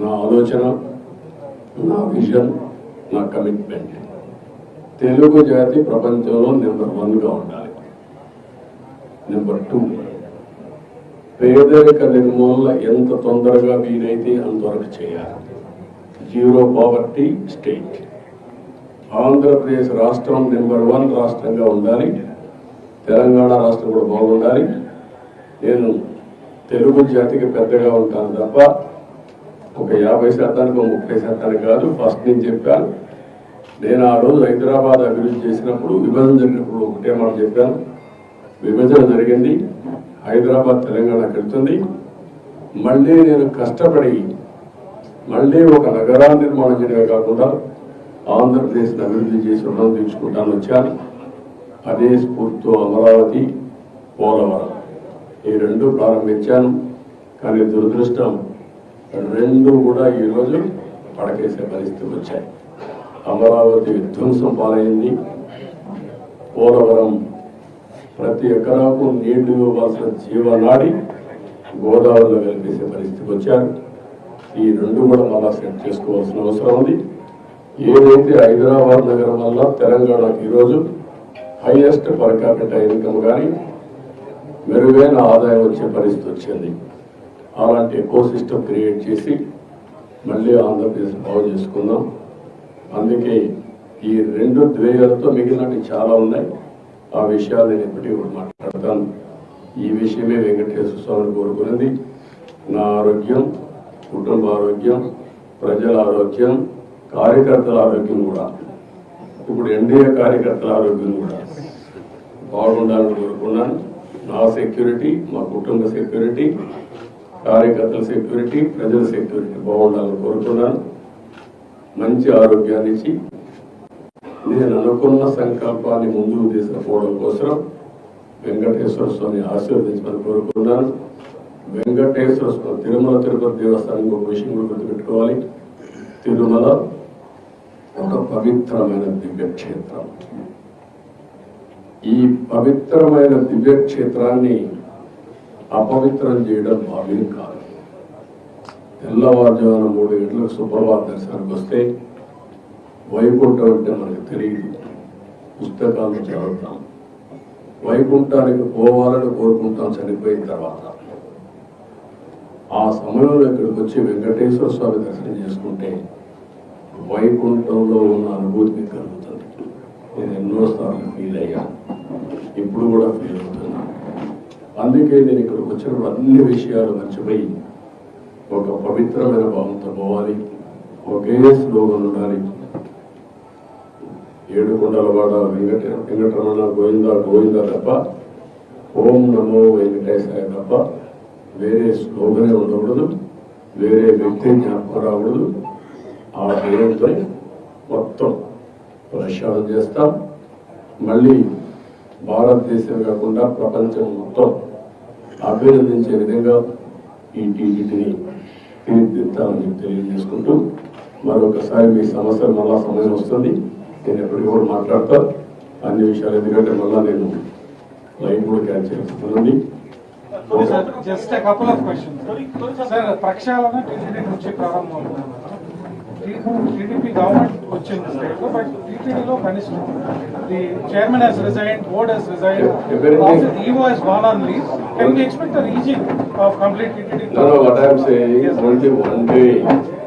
నా ఆలోచన నా విజన్ నా కమిట్మెంట్ తెలుగు జాతి ప్రపంచంలో నెంబర్ వన్గా ఉండాలి. నెంబర్ టూ పేదరిక నిర్మూలన ఎంత తొందరగా వీలైతే అంతవరకు చేయాలి. జీరో పావర్టీ స్టేట్ ఆంధ్రప్రదేశ్ రాష్ట్రం నెంబర్ వన్ రాష్ట్రంగా ఉండాలి. తెలంగాణ రాష్ట్రం కూడా బాగుండాలి. నేను తెలుగు జాతికి పెద్దగా ఉంటాను తప్ప ఒక యాభై శాతానికి ఒక ముప్పై శాతానికి కాదు. ఫస్ట్ నేను చెప్పాను. నేను ఆ రోజు హైదరాబాద్ అభివృద్ధి చేసినప్పుడు విభజన జరిగినప్పుడు ఒకటే మాట చెప్పాను. విభజన జరిగింది. హైదరాబాద్ తెలంగాణ కడుతుంది మళ్ళీ నేను కష్టపడి మళ్ళీ ఒక నగరా నిర్మాణం చేయడమే కాకుండా ఆంధ్రప్రదేశ్ అభివృద్ధి చేసి రుణం తీర్చుకుంటాను వచ్చాను. అదే స్ఫూర్తితో అమరావతి పోలవరం. ఈ రెండు ప్రారంభించాను కానీ దురదృష్టం రెండు కూడా ఈరోజు పడకేసే పరిస్థితి వచ్చాయి. అమరావతి విధ్వంసం పాలైంది. పోలవరం ప్రతి ఎకరాకు నీళ్ళు ఇవ్వాల్సిన జీవనాడి గోదావరిలో కలిపేసే పరిస్థితికి వచ్చారు. ఈ రెండు కూడా మళ్ళా సెట్ చేసుకోవాల్సిన అవసరం ఉంది. ఏదైతే హైదరాబాద్ నగరం వల్ల తెలంగాణకు ఈరోజు హైయెస్ట్ పర్ క్యాపిటల్ ఇన్కమ్ కానీ మెరుగైన ఆదాయం వచ్చే పరిస్థితి వచ్చింది. అలాంటి ఎకో సిస్టమ్ క్రియేట్ చేసి మళ్ళీ ఆంధ్రప్రదేశ్ బాగు చేసుకుందాం. అందుకే ఈ రెండు ద్వేయాలతో మిగిలినవి చాలా ఉన్నాయి. ఆ విషయాలు నేను ఇప్పటికీ కూడా మాట్లాడతాను. ఈ విషయమే వెంకటేశ్వర స్వామిని కోరుకున్నది నా ఆరోగ్యం కుటుంబ ఆరోగ్యం ప్రజల ఆరోగ్యం కార్యకర్తల ఆరోగ్యం కూడా. ఇప్పుడు ఎన్డీఏ కార్యకర్తల ఆరోగ్యం కూడా. బాగుండాలని కోరుకున్నాను. నా సెక్యూరిటీ మా కుటుంబ సెక్యూరిటీ కార్యకర్తల సెక్యూరిటీ ప్రజల సెక్యూరిటీ బాగుండాలని కోరుకున్నాను. మంచి ఆరోగ్యాన్ని ఇచ్చి నేను అనుకున్న సంకల్పాన్ని ముందుకు తీసుకుపోవడం కోసం వెంకటేశ్వర స్వామి ఆశీర్వదించమని కోరుకున్నాను. వెంకటేశ్వర స్వామి తిరుమల తిరుపతి దేవస్థానం ఒక విషయం కూడా గుర్తుపెట్టుకోవాలి. తిరుమల ఒక పవిత్రమైన దివ్యక్షేత్రం. ఈ పవిత్రమైన దివ్యక్షేత్రాన్ని అపవిత్రం చేయడం భావ్యం కాదు. తెల్లవారుజామున మూడు గంటలకు సుప్రభాత దర్శనానికి వస్తే వైకుంఠం అంటే మనకు తెలియదు పుస్తకాలను చదువుతాం. వైకుంఠానికి పోవాలని కోరుకుంటాం చనిపోయిన తర్వాత. ఆ సమయంలో ఇక్కడికి వచ్చి వెంకటేశ్వర స్వామి దర్శనం చేసుకుంటే వైకుంఠంలో ఉన్న అనుభూతి కలుగుతుంది. నేను ఎన్నోసార్లు ఫీల్ అయ్యా. ఇప్పుడు కూడా ఫీల్ అవుతున్నాను అందుకే నేను ఇక్కడికి వచ్చినప్పుడు అన్ని విషయాలు మర్చిపోయి ఒక పవిత్రమైన భావంతో పోవాలి. ఒకే స్లోగన్ ఉండాలి. ఏడుకొండలవాడ వెంకట వెంకటరమణ గోవింద గోవింద తప్ప ఓం నమో వెంకటేశాయ తప్ప వేరే స్లోగనే ఉండకూడదు. వేరే వ్యక్తి జ్ఞాపకం రాకూడదు. ఆ పేరుతో మొత్తం ప్రక్షాళన చేస్తాం. మళ్ళీ భారతదేశం కాకుండా ప్రపంచం మొత్తం అభినందించే విధంగా ఈ టీడీటీని తీర్చిదిద్దామని తెలియజేసుకుంటూ మరొకసారి మీ సమస్యలు మళ్ళా సమయం వస్తుంది. నేను ఎప్పటికీ కూడా మాట్లాడతా. అన్ని విషయాలు ఎందుకంటే మళ్ళా నేను లైన్ కూడా క్యాచ్ చేస్తున్నాను just couple of questions sir ప్రక్షాళన టీడీటీ నుంచి ప్రారంభం టీడీపీ గవర్నమెంట్ వచ్చింది. స్టేట్లో బట్ టీటీడీలో కనిష్టం the chairman he's resign board he's resign EO he's gone on leave can we expect a razing of complete TTD only one day. Now